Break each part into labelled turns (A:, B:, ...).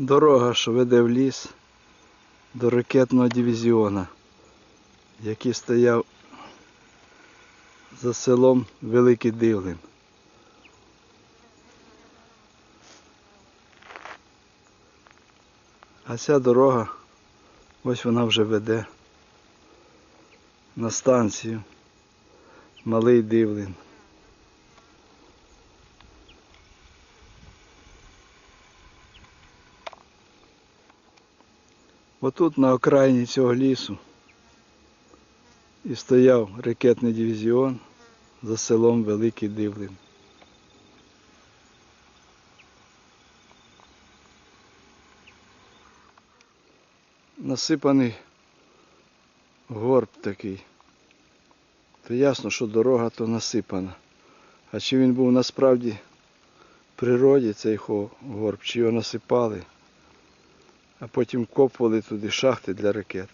A: Дорога, що веде в ліс до ракетного дивізіона, який стояв за селом Великий Дивлин. А ця дорога, ось вона вже веде на станцію Малий Дивлин. Отут на окраїні цього лісу і стояв ракетний дивізіон за селом Великий Дивлин. Насипаний горб такий. То ясно, що дорога то насипана. А чи він був насправді в природі цей горб, чи його насипали? А потім копували туди шахти для ракет.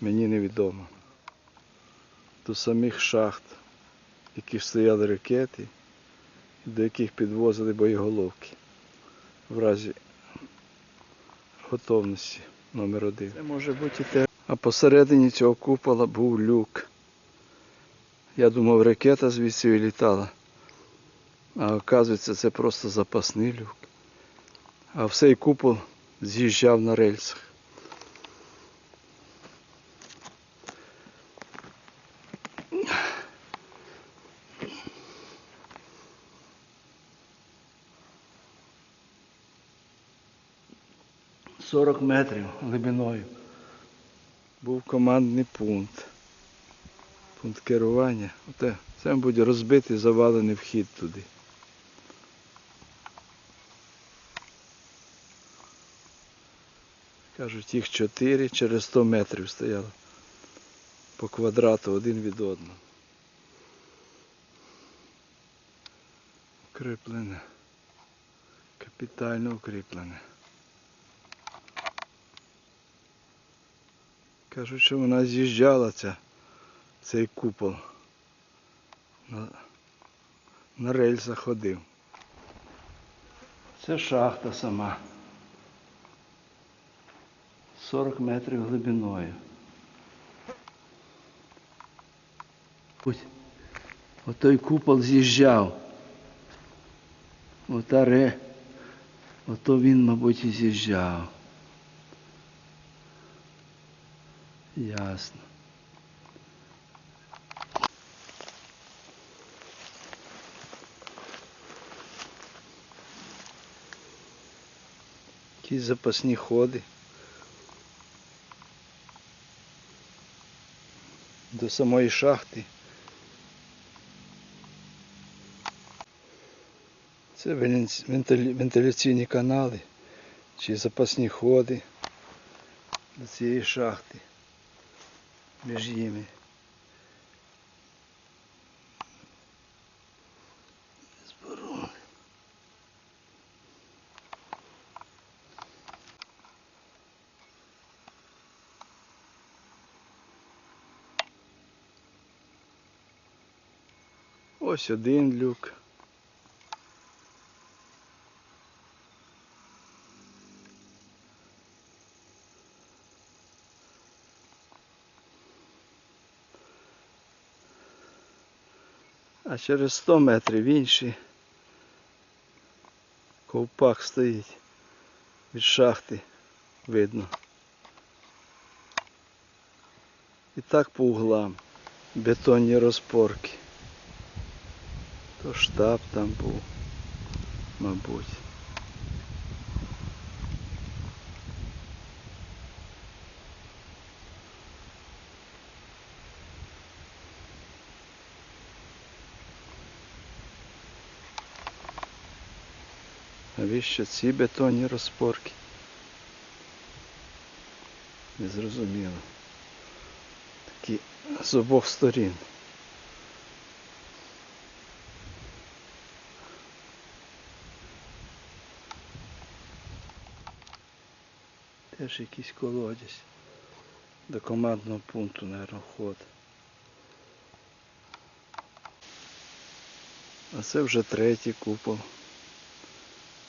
A: Мені невідомо. До самих шахт, в яких стояли ракети, до яких підвозили боєголовки в разі готовності номер один. Це може бути те. А посередині цього купола був люк. Я думав, ракета звідси літала. А оказується, це просто запасний люк. А в цей купол з'їжджав на рельсах. Сорок метрів глибиною був командний пункт. Пункт керування. Оте, це буде розбитий завалений вхід туди. Кажуть, їх чотири через 100 метрів стояло по квадрату один від одного. Укріплене. Капітально укріплене. Кажуть, що вона з'їжджала ця, цей купол. На, на рельсах ходив. Це шахта сама. 40 метрів глибиною. Ось отой купол з'їжджав. Ота ре. Ото він, мабуть, і з'їжджав. Ясно. Якісь запасні ходи. До самої шахти. Це вентиля- вентиляційні канали чи запасні ходи до цієї шахти між ними. Ось один люк. А через 100 метрів інший ковпак стоїть від шахти видно. І так по углам бетонні розпорки. То штаб там був, мабуть. Навіщо ці бетонні розпорки? Незрозуміло. Такі з обох сторін. Теж якийсь колодязь. До командного пункту, мабуть, вход. А це вже третій купол.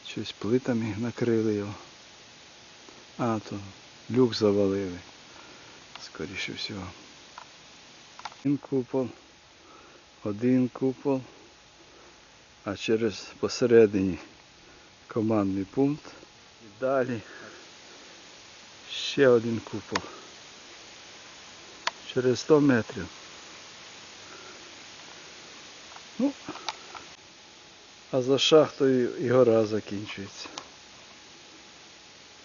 A: Щось плитами накрили його. А, то люк завалили. Скоріше всього. Один купол. Один купол. А через посередині командний пункт. І далі ще один купол. Через 100 метрів. Ну, а за шахтою і гора закінчується.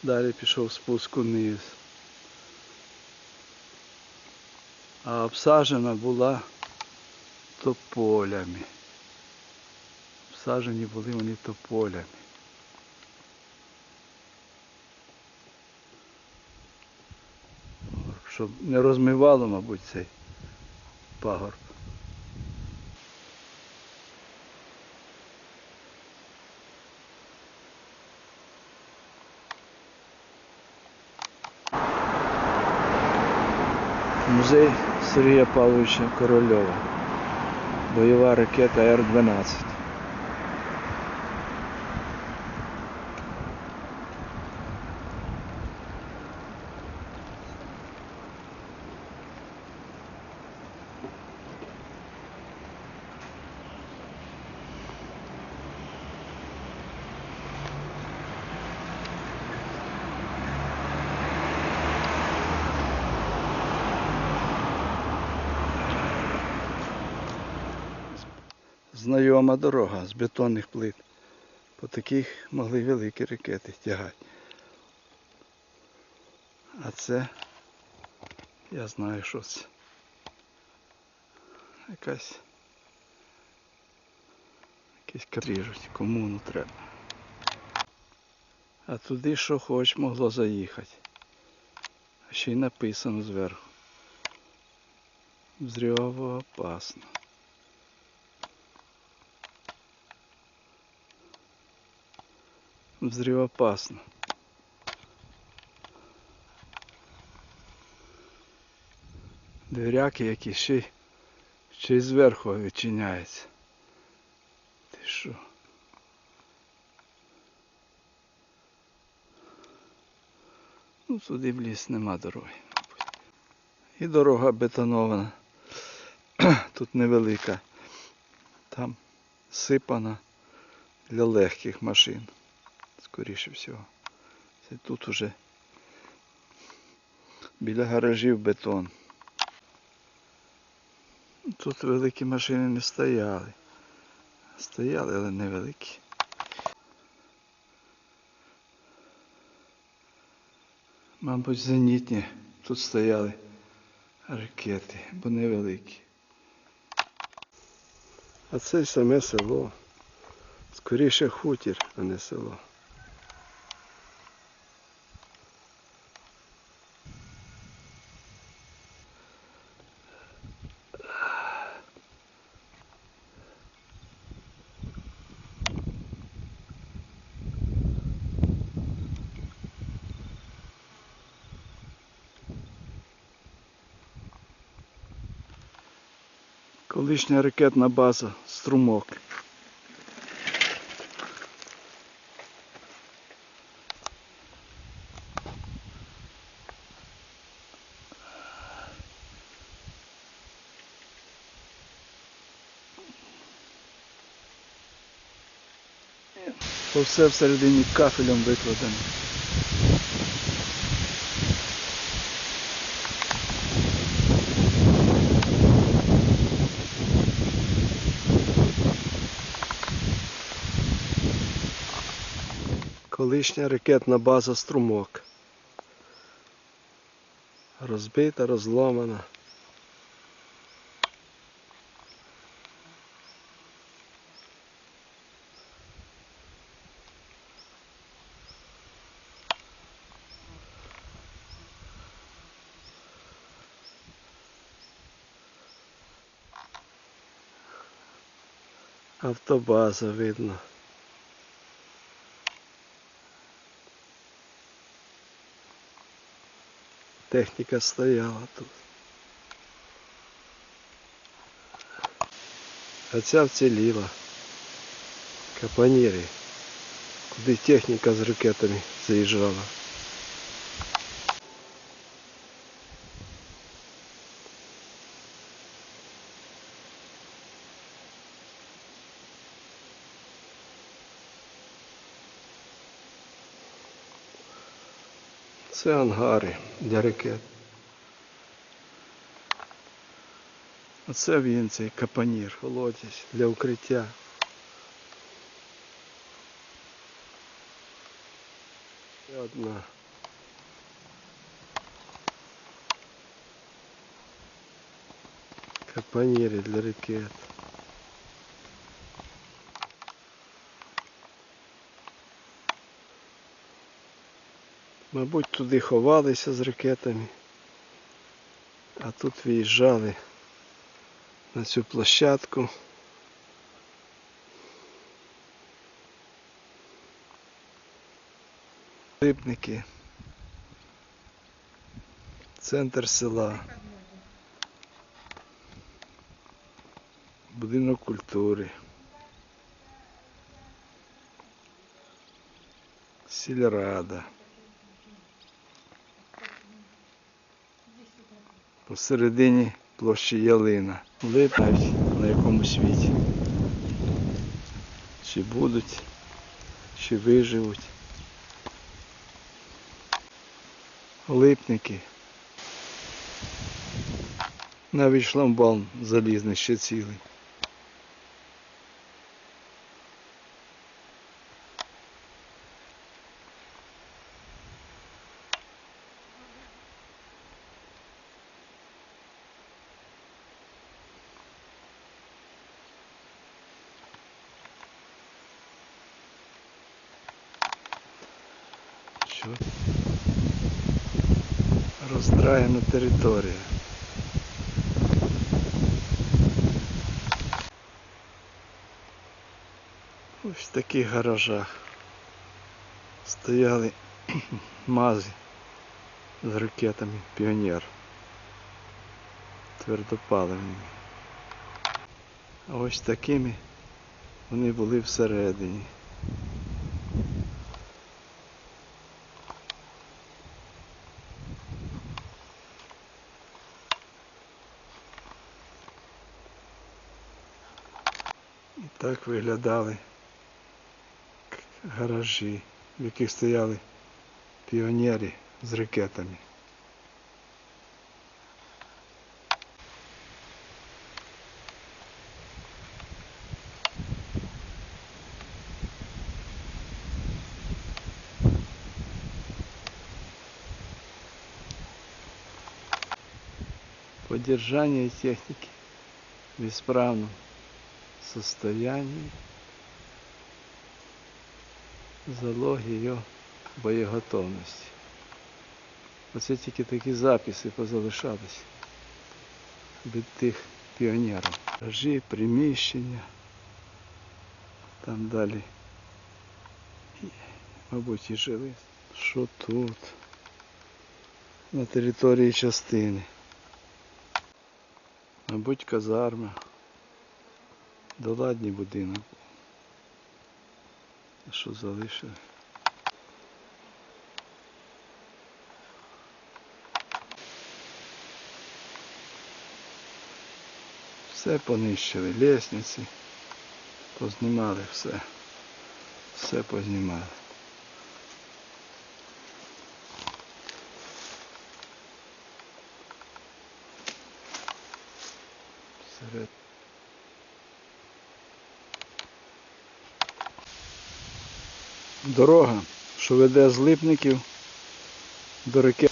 A: Далі пішов спуск униз. А обсаджена була тополями. Обсаджені були вони тополями. Щоб не розмивало, мабуть, цей пагорб. Музей Сергія Павловича Корольова. Бойова ракета Р-12. Знайома дорога з бетонних плит. По таких могли великі ракети тягати. А це я знаю, що це. Якась якісь ріжуть, комуну треба. А туди що хоч могло заїхати. А ще й написано зверху. Взрьово опасно. Взрывоопасно. Дверяки які ще, ще й зверху відчиняються. Ти що? Ну, туди в ліс нема дороги. І дорога бетонована. Тут невелика. Там сипана для легких машин скоріше всього. Це тут уже біля гаражів бетон. Тут великі машини не стояли. Стояли, але невеликі. Мабуть, зенітні тут стояли ракети, бо невеликі.
B: А це саме село. Скоріше хутір, а не село.
A: Колишня ракетна база Струмок. То все всередині кафелем викладено.
B: Колишня ракетна база струмок. Розбита, розломана. Автобаза видно. Техніка стояла тут. А ця вціліла. Капоніри. Куди техніка з ракетами заїжджала. Це ангари для ракет.
A: Оце він цей капанір.
B: Колодязь для укриття. Ще одна. Капоніри для ракет. Мабуть, туди ховалися з ракетами, а тут виїжджали на цю площадку.
A: Рибники. Центр села. Будинок культури. Сільрада. Посередині площі ялина. Липнуть на якомусь світі. Чи будуть, чи виживуть. Липники. Навіть шламбал залізний ще цілий. Роздраєна територія. Ось в таких гаражах стояли мази з ракетами Піонер. Твердопаливними. А ось такими вони були всередині. Так виглядали гаражі, в яких стояли піонери з ракетами. Поддержание техники в исправном состоянии, залог її боєготовності. Оце тільки такі записи позалишались від тих піонерів. Гаражі, приміщення, там далі, мабуть, і жили. Що тут? На території частини. Мабуть, казарма. Доладній будинок. Що залишили? Все понищили, лестниці, познімали все. Все познімали. Серед дорога, що веде з липників до реки